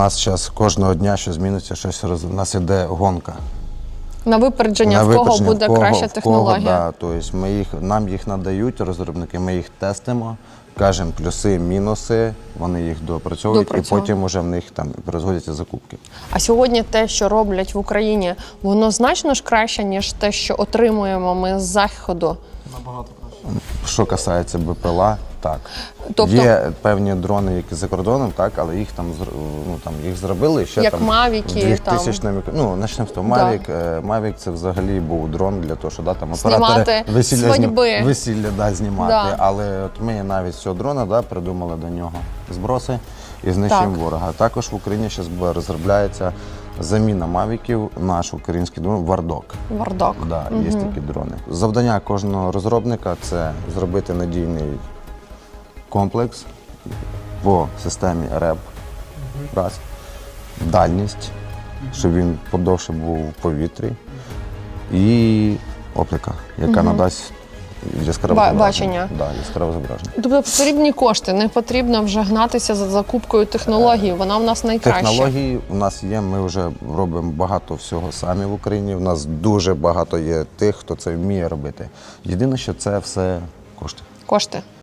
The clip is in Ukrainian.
нас зараз кожного дня що зміниться, щось роз... у нас іде гонка. На випередження, На в кого буде в кого- краща в кого, технологія. да, тобто ми їх, нам їх надають розробники, ми їх тестимо, кажемо плюси, мінуси, вони їх допрацьовують, Допрацьовують. і потім вже в них там розводяться закупки. А сьогодні те, що роблять в Україні, воно значно ж краще, ніж те, що отримуємо ми з заходу. Що касається БПЛА, так. Тобто- Є певні дрони, які за кордоном, так, але їх там ну, там їх зробили ще Як там Мавіки, 2000 там... Ну, почнемо з того. Да. Мавік, е, Мавік це взагалі був дрон для того, що да, там Знімати оператори весілля, свадьби. весілля да, знімати. Да. Але от ми навіть з цього дрона да, придумали до нього зброси і знищуємо Так. ворога. Також в Україні зараз розробляється заміна Мавіків, наш український дрон Вардок. Вардок. Да, є такі дрони. Завдання кожного розробника це зробити надійний комплекс по системі РЕП. Раз. Дальність, щоб він подовше був в повітрі. І оптика, яка надасть яскраве Ба- зображення. бачення. Да, яскраве зображення. Тобто потрібні кошти, не потрібно вже гнатися за закупкою технологій. Вона в нас найкраща. Технології у нас є, ми вже робимо багато всього самі в Україні. У нас дуже багато є тих, хто це вміє робити. Єдине, що це все кошти. Кошти.